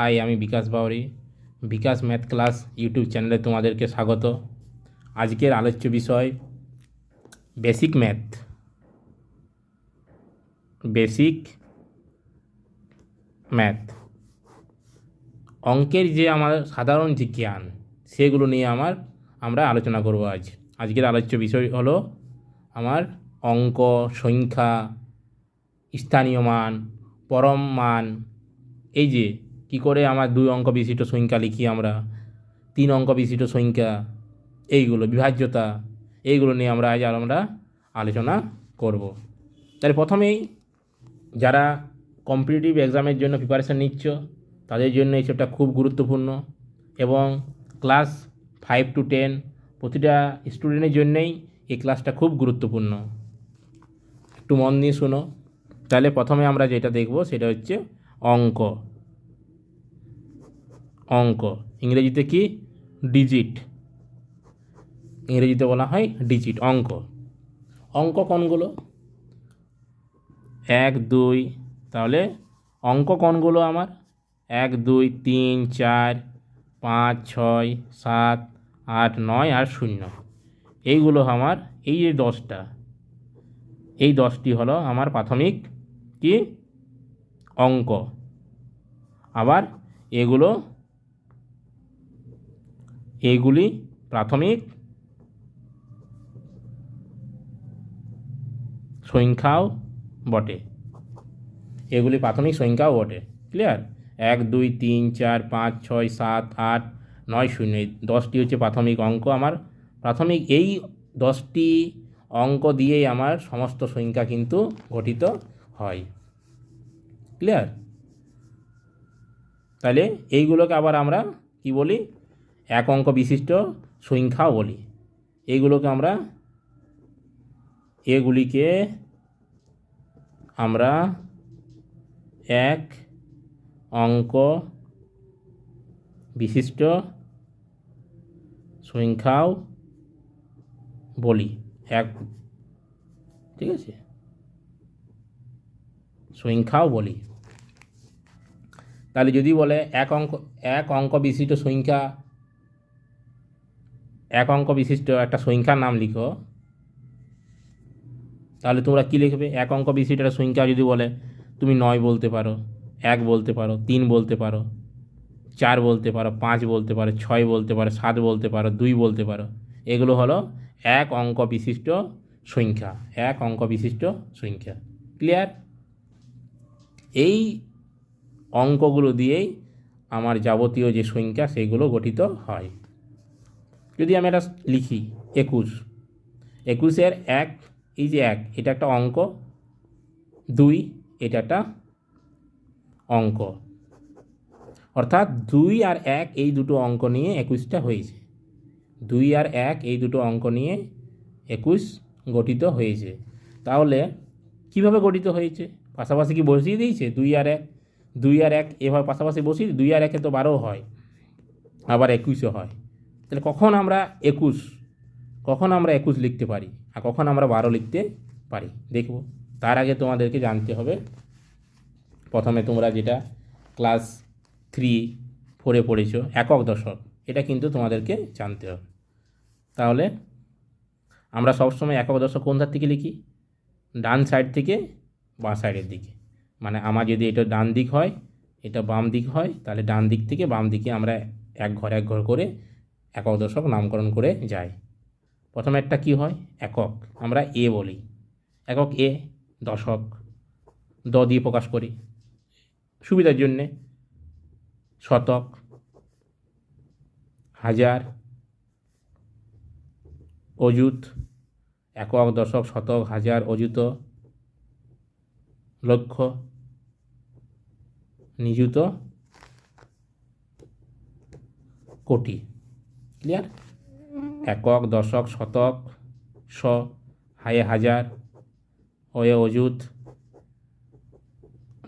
High, আমি Bikash Bauri. Bikash math class YouTube চ্যানেলে তোমাদেরকে স্বাগত। আজকের আলোচ্য বিষয়, বেসিক ম্যাথ। Basic math. অঙ্কের যে আমার সাধারণ যে জ্ঞান, সেগুলো নিয়ে আমার, আমরা আলোচনা করব আজ। আজকের আলোচ্য বিষয় হলো আমার অঙ্ক, সংখ্যা, স্থানীয় মান, পরম মান, এই যে কি করে আমার দুই অঙ্ক বিশিষ্ট সংখ্যা লিখি আমরা? তিন অঙ্ক বিশিষ্ট সংখ্যা, এইগুলো, বিভাজ্যতা, এইগুলো নিয়ে আমরা আজ আর আমরা আলোচনা করব। তাহলে প্রথমেই যারা কম্পিটিটিভ এক্সামের জন্য প্রিপারেশান নিচ্ছ, তাদের জন্য এই সবটা খুব গুরুত্বপূর্ণ এবং ক্লাস ফাইভ টু টেন প্রতিটা স্টুডেন্টের জন্যেই এই ক্লাসটা খুব গুরুত্বপূর্ণ। একটু মন দিয়ে শোনো। তাহলে প্রথমে আমরা যেটা দেখব সেটা হচ্ছে অঙ্ক। অঙ্ক। ইংরেজিতে কি? ডিজিট ইংরেজিতে বলা হয় ডিজিট অঙ্ক। অঙ্ক কোনগুলো? এক, দুই। তাহলে অঙ্ক কোনগুলো আমার? এক, দুই, তিন, চার, পাঁচ, ছয়, সাত, আট, নয় আর শূন্য। এইগুলো আমার, এই যে দশটা, এই দশটি হলো আমার প্রাথমিক কি? অঙ্ক। আবার এগুলো এইগুলি প্রাথমিক সংখ্যাও বটে। এগুলি প্রাথমিক সংখ্যাও বটে। ক্লিয়ার এক, দুই, তিন, চার, পাঁচ, ছয়, সাত, আট, নয়, শূন্য। দশটি হচ্ছে প্রাথমিক অঙ্ক আমার। প্রাথমিক এই দশটি অঙ্ক দিয়েই আমার সমস্ত সংখ্যা কিন্তু গঠিত হয়। ক্লিয়ার তাহলে এইগুলোকে আবার আমরা কি বলি? এক অঙ্ক বিশিষ্ট সংখ্যাও বলি। এইগুলোকে আমরা, এগুলিকে আমরা এক অঙ্ক বিশিষ্ট সংখ্যাও বলি। এক, ঠিক আছে? সংখ্যাও বলি। তাহলে যদি বলে এক অঙ্ক এক অঙ্ক বিশিষ্ট সংখ্যা এক অঙ্ক বিশিষ্ট একটা সংখ্যার নাম লিখো। তাহলে তোমরা কী লিখবে? এক অঙ্ক বিশিষ্ট একটা সংখ্যা যদি বলে, তুমি নয় বলতে পারো, এক বলতে পারো, তিন বলতে পারো, চার বলতে পারো, পাঁচ বলতে পারো, ছয় বলতে পারো, সাত বলতে পারো, দুই বলতে পারো, এগুলো হলো এক অঙ্ক বিশিষ্ট সংখ্যা, এক অঙ্ক বিশিষ্ট সংখ্যা। ক্লিয়ার এই অঙ্কগুলো দিয়েই আমার যাবতীয় যে সংখ্যা, সেগুলো গঠিত হয়। যদি আমি এটা লিখি, একুশ। একুশের এক, এই যে এক, এটা একটা অঙ্ক। দুই, এটা একটা অঙ্ক। অর্থাৎ দুই আর এক, এই দুটো অঙ্ক নিয়ে একুশটা হয়েছে। দুই আর এক, এই দুটো অঙ্ক নিয়ে একুশ গঠিত হয়েছে। তাহলে কীভাবে গঠিত হয়েছে? পাশাপাশি কি বসিয়ে দিয়েছে? দুই আর এক, দুই আর এক, এভাবে পাশাপাশি বসিয়ে দুই আর একে তো বারো হয়, আবার একুশও হয়। তাহলে কখন আমরা একুশ? কখন আমরা একুশ লিখতে পারি? আর কখন আমরা বারো লিখতে পারি? দেখব। তার আগে তোমাদেরকে জানতে হবে। প্রথমে তোমরা যেটা ক্লাস থ্রি, ফোরে পড়েছ, একক দশক, এটা কিন্তু তোমাদেরকে জানতে হবে। তাহলে আমরা সবসময় একক দশক কোন ধার থেকে লিখি? ডান সাইড থেকে বাঁ সাইডের দিকে। মানে আমার যদি এটা ডান দিক হয়, এটা বাম দিক হয়, তাহলে ডান দিক থেকে বাম দিকে আমরা এক ঘর এক ঘর করে একক দশক নামকরণ করে যায়। প্রথমে একটা কি হয়? একক। আমরা এ বলি। একক এ, দশক। দ দিয়ে প্রকাশ করি। সুবিধার জন্যে শতক, হাজার, অযুত, একক, দশক, শতক, হাজার, অযুত, লক্ষ, নিযুত, কোটি। ক্লিয়ার? একক, দশক, শতক, শ, হায়ে হাজার, অয়ে অযুত,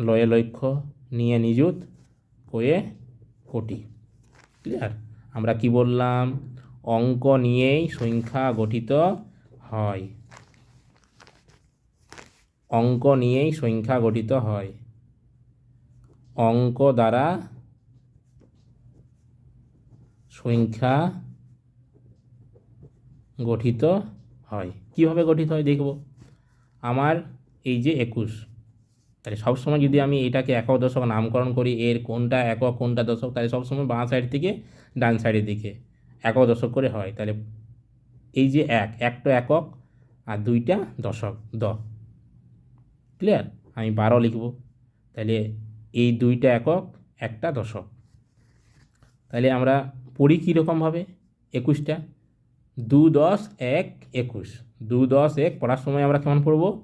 লয়ে লক্ষ্য নিয়ে নিযুত, কয়ে কোটি। ক্লিয়ার? আমরা কি বললাম? অঙ্ক নিয়েই সংখ্যা গঠিত হয়। অঙ্ক নিয়েই সংখ্যা গঠিত হয়। অঙ্ক দ্বারা সংখ্যা গঠিত হয়। কীভাবে গঠিত হয় দেখব? আমার এই যে একুশ, তাহলে সবসময় যদি আমি এটাকে একক দশক নামকরণ করি, এর কোনটা একক, কোনটা দশক, তাহলে সবসময় বাঁ সাইড থেকে ডান সাইডের দিকে একক দশক করে হয়। তাহলে এই যে এক একটা একক আর দুইটা দশক, দ। ক্লিয়ার আমি বারো লিখব। তাহলে এই দুইটা একক, একটা দশক। তাহলে আমরা পড়ি কীরকমভাবে একুশটা। দু দশ এক একুশ। দু দশ এক পড়ার সময় আমরা কেমন পড়ব?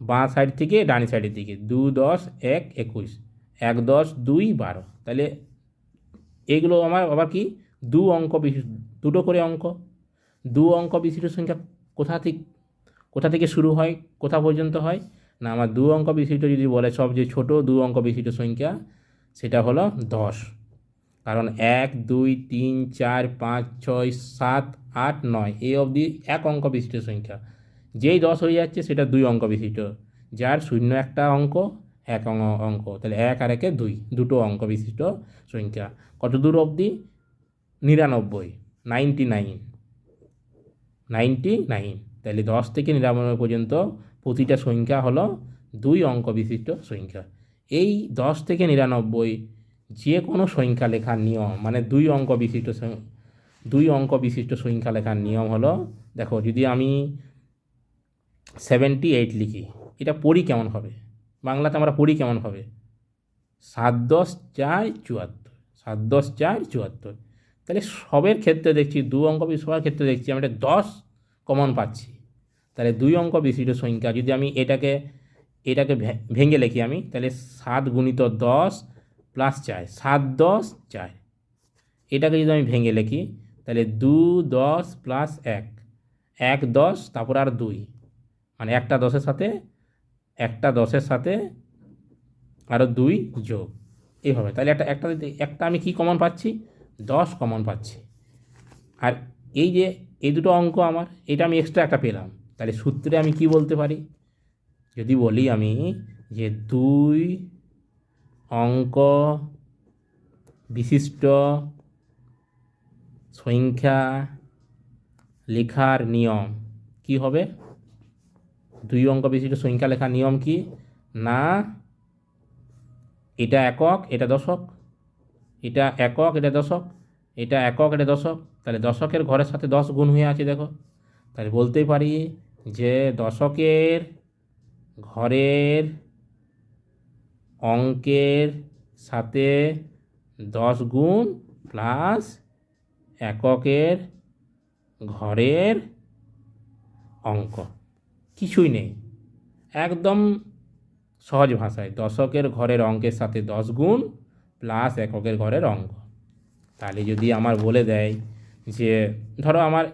বাঁ সাইড থেকে ডানি সাইডের দিকে। দু দশ এক একুশ। এক দশ দুই বারো। তাহলে এগুলো আমার আবার কি? দু অঙ্ক বিশিষ্ট দুটো করে অঙ্ক। দু অঙ্ক বিশিষ্ট সংখ্যা কোথা থেকে কোথা থেকে শুরু হয়? কোথা পর্যন্ত হয়? না, আমার দু অঙ্ক বিশিষ্ট যদি বলে সবচেয়ে ছোট দু অঙ্ক বিশিষ্ট সংখ্যা, সেটা হলো দশ। কারণ এক, দুই, তিন, চার, পাঁচ, ছয়, সাত, আট, নয় এই অবধি এক অঙ্ক বিশিষ্ট সংখ্যা। যেই দশ হয়ে যাচ্ছে সেটা দুই অঙ্ক বিশিষ্ট। যার শূন্য একটা অঙ্ক, এক অঙ্ক। তাহলে এক আর একে দুই, দুটো অঙ্ক বিশিষ্ট সংখ্যা। কত দূর অবধি? নিরানব্বই, নাইনটি নাইন। Ninety nine. তাহলে দশ থেকে নিরানব্বই পর্যন্ত প্রতিটা সংখ্যা হলো দুই অঙ্ক বিশিষ্ট সংখ্যা। এই দশ থেকে নিরানব্বই যে কোনো সংখ্যা লেখার নিয়ম মানে দুই অঙ্ক বিশিষ্ট দুই অঙ্ক বিশিষ্ট সংখ্যা লেখার নিয়ম হলো, দেখো যদি আমি সেভেন্টি এইট লিখি, এটা পড়ি কেমন হবে? বাংলাতে আমরা পড়ি কেমন হবে? সাত দশ চার চুয়াত্তর, সাত দশ চার চুয়াত্তর। তাহলে সবের ক্ষেত্রে দেখছি, দু অঙ্ক সবার ক্ষেত্রে দেখছি আমি এটা দশ কমন পাচ্ছি। তাহলে দুই অঙ্ক বিশিষ্ট সংখ্যা, যদি আমি এটাকে এটাকে ভেঙে লিখি আমি, তাহলে সাত গুণিত দশ প্লাস চার সাত দশ চার এটাকে যদি আমি ভেঙে লিখি, তাহলে দু দশ প্লাস এক এক দশ, তারপর আর দুই। মানে একটা দশের সাথে, একটা দশের সাথে আরও দুই যোগ। এইভাবে। তাহলে একটা একটা একটা আমি কি কমন পাচ্ছি? দশ কমন পাচ্ছি। আর এই যে, এই দুটো অঙ্ক আমার, এটা আমি এক্সট্রা একটা পেলাম। তাহলে সূত্রে আমি কি বলতে পারি? যদি বলি আমি যে দুই অঙ্ক, বিশিষ্ট, সংখ্যা, লেখার নিয়ম। কি হবে? দুই অঙ্ক, বিশিষ্ট, সংখ্যা, লেখার নিয়ম কি? না। এটা একক, এটা দশক। এটা একক, এটা দশক। এটা একক, এটা দশক। তাহলে দশকের ঘরের সাথে দশ গুণ হয়ে আছে, দেখো। তাহলে বলতেই পারি যে দশকের ঘরের অঙ্কের সাথে দশ গুণ প্লাস এককের ঘরের অঙ্ক। কিছুই নেই। একদম সহজ ভাষায় দশকের ঘরের অঙ্কের সাথে দশ গুণ প্লাস এককের ঘরের অঙ্ক। তাহলে যদি আমার বলে দেয় যে, ধরো আমার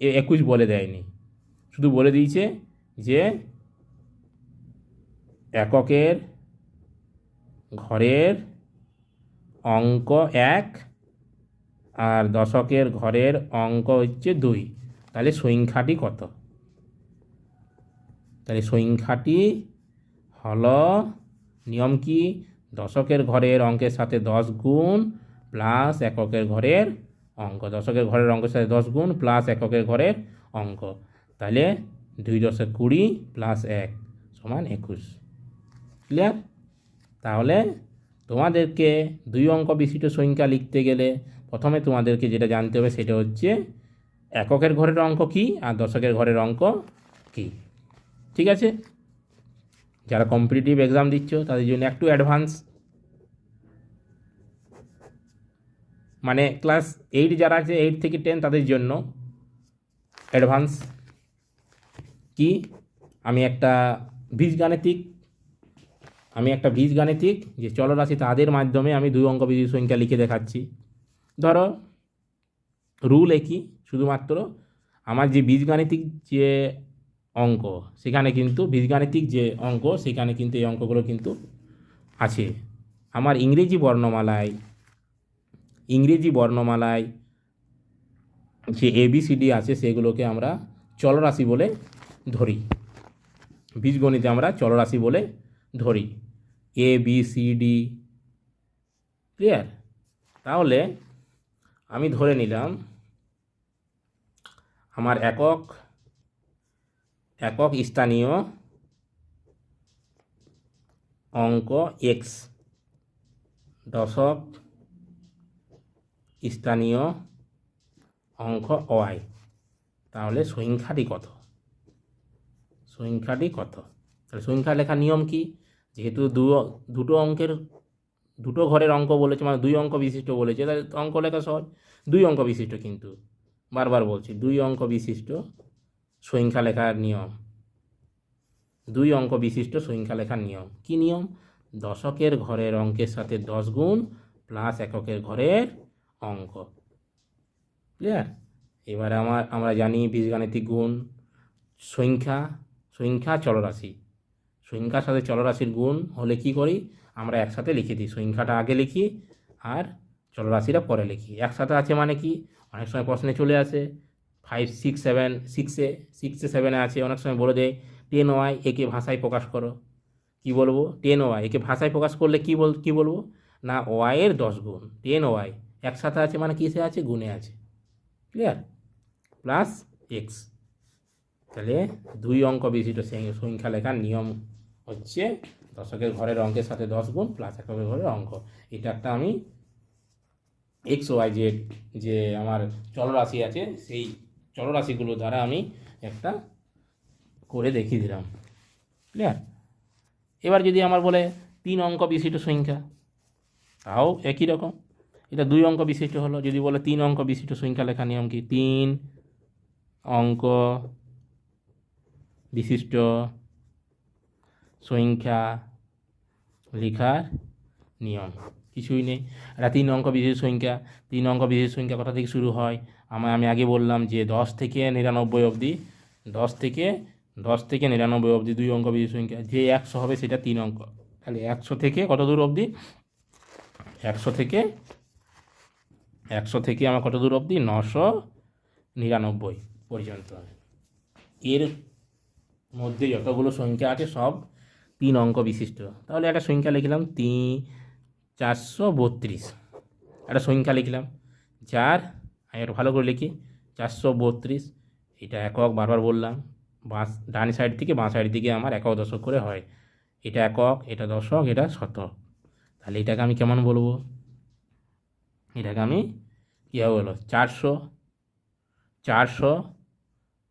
একুশ বলে দেয়নি, শুধু বলে দিয়েছে যে, এককের ঘরের অঙ্ক এক আর দশকের ঘরের অঙ্ক হচ্ছে দুই। তাহলে সংখ্যাটি কত? তাহলে সংখ্যাটি হলো, নিয়ম কি? দশকের ঘরের অঙ্কের সাথে দশ গুণ প্লাস এককের ঘরের অঙ্ক। দশকের ঘরের অঙ্কের সাথে দশ গুণ প্লাস এককের ঘরের অঙ্ক। তাহলে দুই দশে কুড়ি প্লাস এক সমান একুশ। ক্লিয়ার? তাহলে তোমাদেরকে দুই অঙ্ক বিশিষ্ট সংখ্যা লিখতে গেলে প্রথমে তোমাদেরকে যেটা জানতে হবে সেটা হচ্ছে এককের ঘরের অঙ্ক কী আর দশকের ঘরের অঙ্ক কী। ঠিক আছে? যারা কম্পিটিটিভ এক্সাম দিচ্ছ তাদের জন্য একটু অ্যাডভান্স মানে ক্লাস এইট যারা আছে এইট থেকে টেন তাদের জন্য অ্যাডভান্স কি? আমি একটা বীজগাণিতিক আমি একটা বীজগাণিতিক যে চলরাশি তাদের মাধ্যমে আমি দুই অঙ্ক বিশিষ্ট সংখ্যা লিখে দেখাচ্ছি। ধরো রুল একই শুধুমাত্র আমার যে বীজগাণিতিক যে অঙ্ক, সেখানে কিন্তু বীজগাণিতিক যে অঙ্ক, সেখানে কিন্তু এই অঙ্কগুলো কিন্তু আছে। আমার ইংরেজি বর্ণমালায় ইংরেজি বর্ণমালায় যে এবিসিডি আছে, সেগুলোকে আমরা চলরাশি বলে ধরি। বীজগণিতে আমরা চলরাশি বলে ধরি। A B C D clear তাহলে আমি ধরে নিলাম আমার একক একক স্থানীয় অঙ্ক এক্স দশক স্থানীয় অঙ্ক ওয়াই তাহলে সংখ্যাটি কত? সংখ্যাটি কত? তাহলে সংখ্যা লেখার নিয়ম কি? যেহেতু দু, দুটো অঙ্কের, দুটো ঘরের অঙ্ক বলেছে মানে দুই অঙ্ক বিশিষ্ট বলেছে, তাহলে অঙ্ক লেখা সহজ। দুই অঙ্ক বিশিষ্ট কিন্তু, বারবার বলছি, দুই অঙ্ক বিশিষ্ট সংখ্যা লেখার নিয়ম। দুই অঙ্ক বিশিষ্ট সংখ্যা লেখার নিয়ম। কি নিয়ম? দশকের ঘরের অঙ্কের সাথে দশ গুণ প্লাস এককের ঘরের অঙ্ক। ক্লিয়ার? এবারে আমার, আমরা জানি বীজগাণিতিক গুণ, সংখ্যা সংখ্যা চলরাশি। সংখ্যার সাথে চলরাশির গুণ হলে কি করি? আমরা একসাথে লিখে দিই। সংখ্যাটা আগে লিখি আর চলরাশিটা পরে লিখি। একসাথে আছে মানে কি? অনেক সময় প্রশ্নে চলে আসে ফাইভ সিক্স সেভেন সিক্সে সিক্সে সেভেনে আছে। অনেক সময় বলে দেয় টেন ওয়াই একে ভাষায় প্রকাশ করো। কি বলব? টেন ওয়াই একে ভাষায় প্রকাশ করলে কি বল, কি বলব? না ওয়াইয়ের দশ গুণ। টেন ওয়াই একসাথে আছে মানে কিসে আছে? গুণে আছে। ক্লিয়ার প্লাস এক্স তাহলে দুই অঙ্ক বিশিষ্ট সংখ্যা লেখার নিয়ম হচ্ছে দশকের ঘরের অঙ্কের সাথে দশ গুণ প্লাস এককের ঘরের অঙ্ক। এটা একটা আমি এক্স ওয়াই জেড যে আমার চলরাশি আছে, সেই চলরাশিগুলো দ্বারা আমি একটা করে দেখিয়ে দিলাম। ক্লিয়ার এবার যদি আমার বলে তিন অঙ্ক বিশিষ্ট সংখ্যা, তাও একই রকম। এটা দুই অঙ্ক বিশিষ্ট হলো, যদি বলে তিন অঙ্ক বিশিষ্ট সংখ্যা লেখা নিয়ম কি? তিন অঙ্ক বিশিষ্ট সংখ্যা লেখার নিয়ম। কিছুই নেই। এটা তিন অঙ্ক বিশেষ সংখ্যা। তিন অঙ্ক বিশেষ সংখ্যা কোথা থেকে শুরু হয়? আমার আমি আগে বললাম যে দশ থেকে নিরানব্বই অবধি, দশ থেকে দশ থেকে নিরানব্বই অবধি দুই অঙ্ক বিশেষ সংখ্যা। যে একশো হবে সেটা তিন অঙ্ক। তাহলে একশো থেকে কত দূর অবধি? একশো থেকে একশো থেকে আমার কত দূর অবধি? নশো নিরানব্বই পর্যন্ত। এর মধ্যে যতগুলো সংখ্যা আছে সব তিন অঙ্ক বিশিষ্ট। তাহলে একটা সংখ্যা লিখলাম তিন চারশো বত্রিশ। একটা সংখ্যা লিখলাম, যার, আমি একটু ভালো করে লিখি, চারশো বত্রিশ, এটা একক বারবার বললাম, বাঁ, ডান সাইড থেকে বাঁ সাইড দিকে আমার একক দশক করে হয়। এটা একক, এটা দশক, এটা শতক। তাহলে এটাকে আমি কেমন বলব? এটাকে আমি কীভাবে বলো চারশো চারশো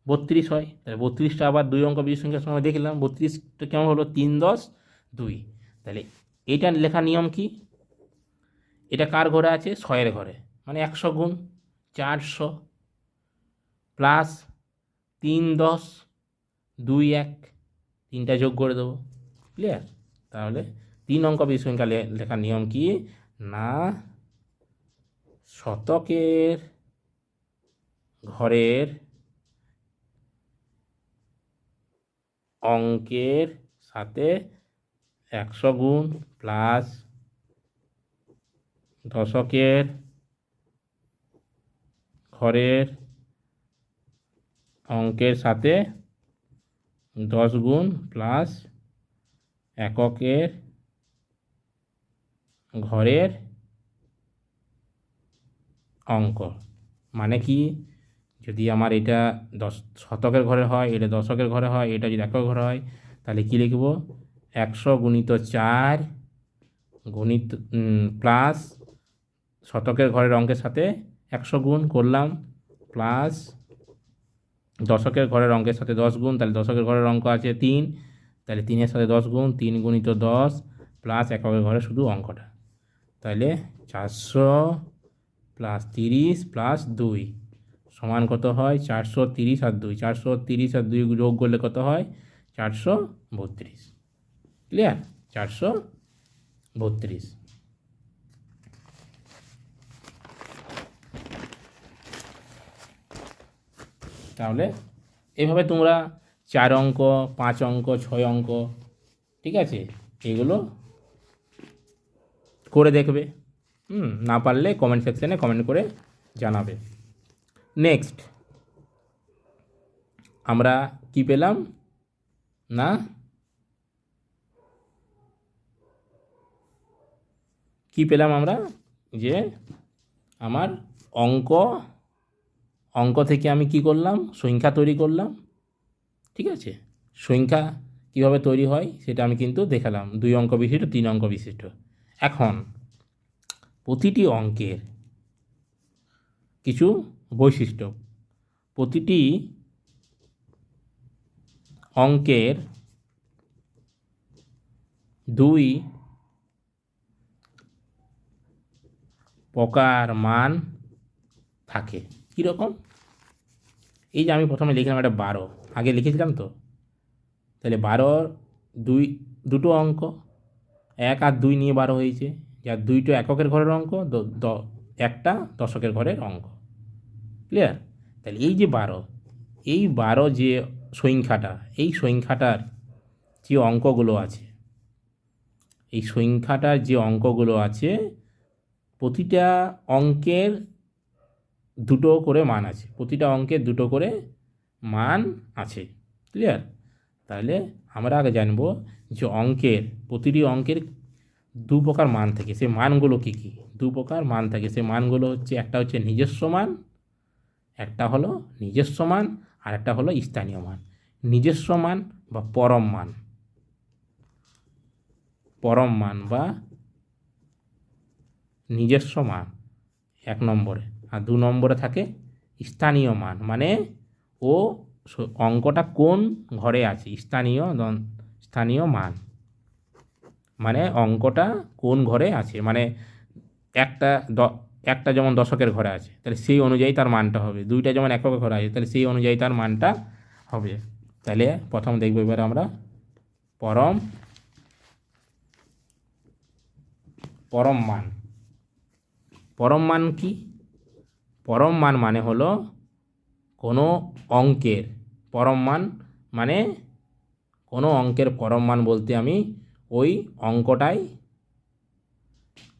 বত্রিশ হয়। তাহলে বত্রিশটা আবার দুই অঙ্ক বিশ সংখ্যার সময় দেখলাম, বত্রিশটা কেমন হলো? তিন দশ দুই। তাহলে এইটা লেখার নিয়ম কি? এটা কার ঘরে আছে? ছয়ের ঘরে। মানে একশো গুণ চারশো প্লাস তিন দশ দুই এক। তিনটা যোগ করে দেবো। ক্লিয়ার? তাহলে তিন অঙ্ক সংখ্যা লে- লেখার নিয়ম কি? না, শতকের ঘরের অঙ্কের সাথে একশো গুণ প্লাস দশকের ঘরের অঙ্কের সাথে দশ গুণ প্লাস এককের ঘরের অঙ্ক। মানে কি? যদি আমার এটা দশ শতকের ঘরে হয়, এটা দশকের ঘরে হয়, এটা যদি একক ঘরে হয়, তাহলে কী লিখব? একশো গুণিত চার গুণিত প্লাস শতকের ঘরের অঙ্কের সাথে একশো গুণ করলাম, প্লাস দশকের ঘরের অঙ্কের সাথে দশ গুণ, তাহলে দশকের ঘরের অঙ্ক আছে তিন, তাহলে তিনের সাথে দশ গুণ, তিন গুণিত দশ, প্লাস এককের ঘরে শুধু অঙ্কটা। তাহলে চারশো প্লাস তিরিশ প্লাস দুই। সমান কত হয়? চারশো তিরিশ আর দুই। চারশো তিরিশ আর দুই যোগ করলে কত হয়? চারশো বত্রিশ। ক্লিয়ার চারশো বত্রিশ। তাহলে এভাবে তোমরা চার অঙ্ক, পাঁচ অঙ্ক, ছয় অঙ্ক, ঠিক আছে? এগুলো করে দেখবে। হুম, না পারলে কমেন্ট সেকশানে কমেন্ট করে জানাবে। নেক্সট আমরা কি পেলাম? না? কি পেলাম আমরা? যে আমার অঙ্ক অঙ্ক থেকে আমি কি করলাম? সংখ্যা তৈরি করলাম। ঠিক আছে? সংখ্যা কীভাবে তৈরি হয় সেটা আমি কিন্তু দেখালাম। দুই অঙ্ক বিশিষ্ট, তিন অঙ্ক বিশিষ্ট। এখন প্রতিটি অঙ্কের কিছু বৈশিষ্ট্য। প্রতিটি অঙ্কের দুই প্রকার মান থাকে। কীরকম এই যে আমি প্রথমে লিখলাম একটা বারো। আগে লিখেছিলাম তো? তাহলে বারোর দুই, দুটো অঙ্ক, এক আর দুই নিয়ে বারো হয়েছে। যার দুইটো এককের ঘরের অঙ্ক একটা দশকের ঘরের অঙ্ক। ক্লিয়ার তাহলে এই যে বারো, এই বারো যে সংখ্যাটা, এই সংখ্যাটার যে অঙ্কগুলো আছে, এই সংখ্যাটার যে অঙ্কগুলো আছে, প্রতিটা অঙ্কের দুটো করে মান আছে, প্রতিটা অঙ্কের দুটো করে মান আছে ক্লিয়ার তাহলে আমরা আগে জানব যে অঙ্কের, প্রতিটি অঙ্কের দু প্রকার মান থাকে, সেই মানগুলো কী কী? দু প্রকার মান থাকে, সেই মানগুলো হচ্ছে, একটা হচ্ছে নিজস্ব মান একটা হলো নিজস্ব মান, আর একটা হলো স্থানীয় মান। নিজস্ব মান বা পরম মান। পরম মান বা নিজস্ব মান, এক নম্বরে। আর দু নম্বরে থাকে স্থানীয় মান মানে ও অঙ্কটা কোন ঘরে আছে? স্থানীয় স্থানীয় মান। মানে অঙ্কটা কোন ঘরে আছে? মানে একটা দ একটা যেমন দশকের ঘরে আছে, তাহলে সেই অনুযায়ী তার মানটা হবে। দুইটা যেমন এককের ঘরে আছে, তাহলে সেই অনুযায়ী তার মানটা হবে। তাহলে প্রথম দেখব এবার আমরা পরম পরম মান। পরম মান কি? পরম মান মানে হলো কোনো অঙ্কের। পরম মান মানে কোনো অঙ্কের পরম মান বলতে আমি ওই অঙ্কটাই,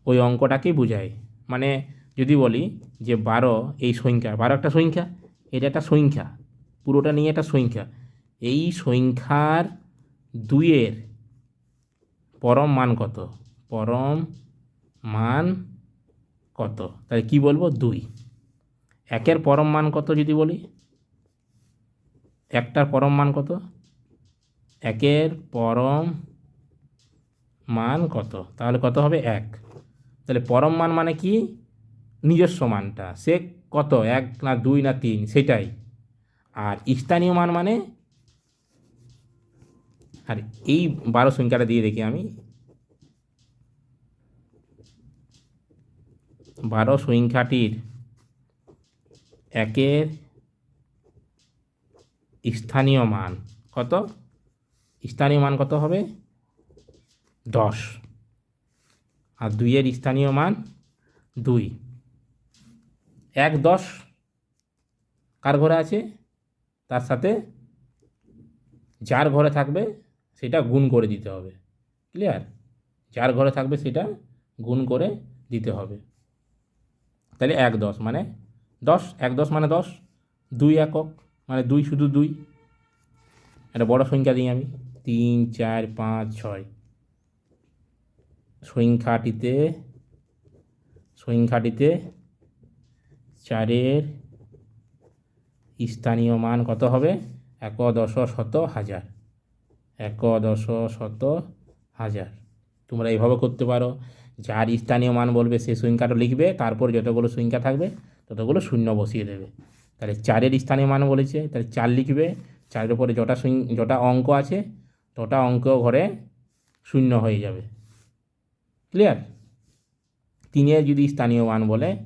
ওই অঙ্কটাকেই বোঝাই। মানে যদি বলি যে বারো এই সংখ্যা, বারো একটা সংখ্যা, এটা একটা সংখ্যা, পুরোটা নিয়ে একটা সংখ্যা, এই সংখ্যার দুইয়ের পরম মান কত? পরম মান কত? তাহলে কি বলব? দুই। একের পরম মান কত যদি বলি? একটার পরম মান কত? একের পরম মান কত? তাহলে কত হবে? এক। তাহলে পরম মান মানে কি? নিজস্ব মানটা। সে কত? এক না দুই না তিন, সেটাই। আর স্থানীয় মান মানে? আর এই বারো সংখ্যাটা দিয়ে দেখি আমি। বারো সংখ্যাটির একের স্থানীয় মান কত? স্থানীয় মান কত হবে? দশ। আর দুইয়ের স্থানীয় মান দুই। এক দশ কার ঘরে আছে? তার সাথে যার ঘরে থাকবে সেটা গুণ করে দিতে হবে। ক্লিয়ার যার ঘরে থাকবে সেটা গুণ করে দিতে হবে। তাহলে এক দশ মানে দশ, এক দশ মানে দশ, দুই একক মানে দুই শুধু দুই। একটা বড় সংখ্যা দিই আমি। তিন, চার, পাঁচ, ছয়। সংখ্যাটিতে সংখ্যাটিতে চারের স্থানীয় মান কত হবে? এক দশ শত হাজার। এক দশ শত হাজার। তোমরা এইভাবে করতে পারো। যার স্থানীয় মান বলবে, সে সংখ্যাটা লিখবে, তারপর যতগুলো সংখ্যা থাকবে, ততগুলো শূন্য বসিয়ে দেবে। তাহলে চারের স্থানীয় মান বলেছে, তাহলে চার লিখবে, চারের উপরে যটা যটা অঙ্ক আছে, তটা অঙ্ক ঘরে শূন্য হয়ে যাবে। ক্লিয়ার? তিনের যদি স্থানীয় মান বলে,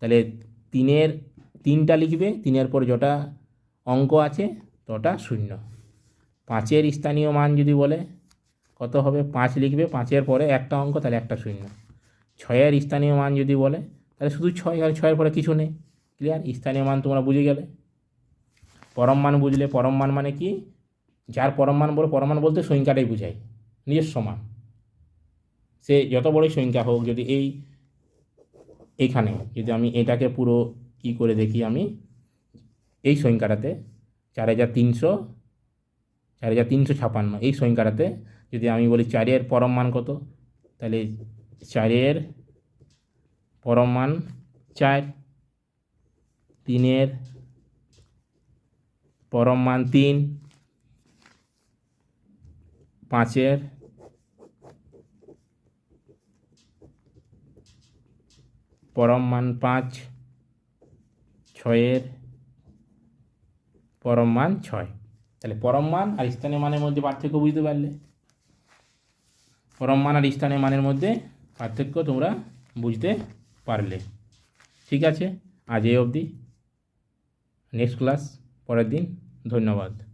তাহলে তিনের, তিনটা লিখবে, তিনের পর যটা অঙ্ক আছে, তটা শূন্য। পাঁচের স্থানীয় মান যদি বলে, কত হবে? পাঁচ লিখবে, পাঁচের পরে একটা অঙ্ক, তাহলে একটা শূন্য। ছয়ের স্থানীয় মান যদি বলে, তাহলে শুধু ছয়, আর ছয়ের পরে কিছু নেই। ক্লিয়ার স্থানীয় মান তোমরা বুঝে গেলে। পরম মান বুঝলে, পরম মান মানে কি? যার পরম মান বলে, পরম মান বলতে সংখ্যাটাই বোঝায়। নিজস্ব মান। সে যত বড়ই সংখ্যা হোক, যদি এই এইখানে যদি আমি এটাকে পুরো ই করে দেখি আমি, এই সংখ্যাটাতে চার হাজার তিনশো, চার হাজার তিনশো ছাপান্ন, এই সংখ্যাটাতে যদি আমি বলি চারের পরম মান কত, তাহলে চারের পরম মান চার, তিনের পরম মান তিন, পাঁচের পরম মান পাঁচ, ছয়ের পরম মান ছয়। তাহলে পরম মান আর স্থানীয় মানের মধ্যে পার্থক্য বুঝতে পারলে? পরম মান আর স্থানীয় মানের মধ্যে পার্থক্য তোমরা বুঝতে পারলে। ঠিক আছে? আজ এই অবধি। নেক্সট ক্লাস পরের দিন। ধন্যবাদ।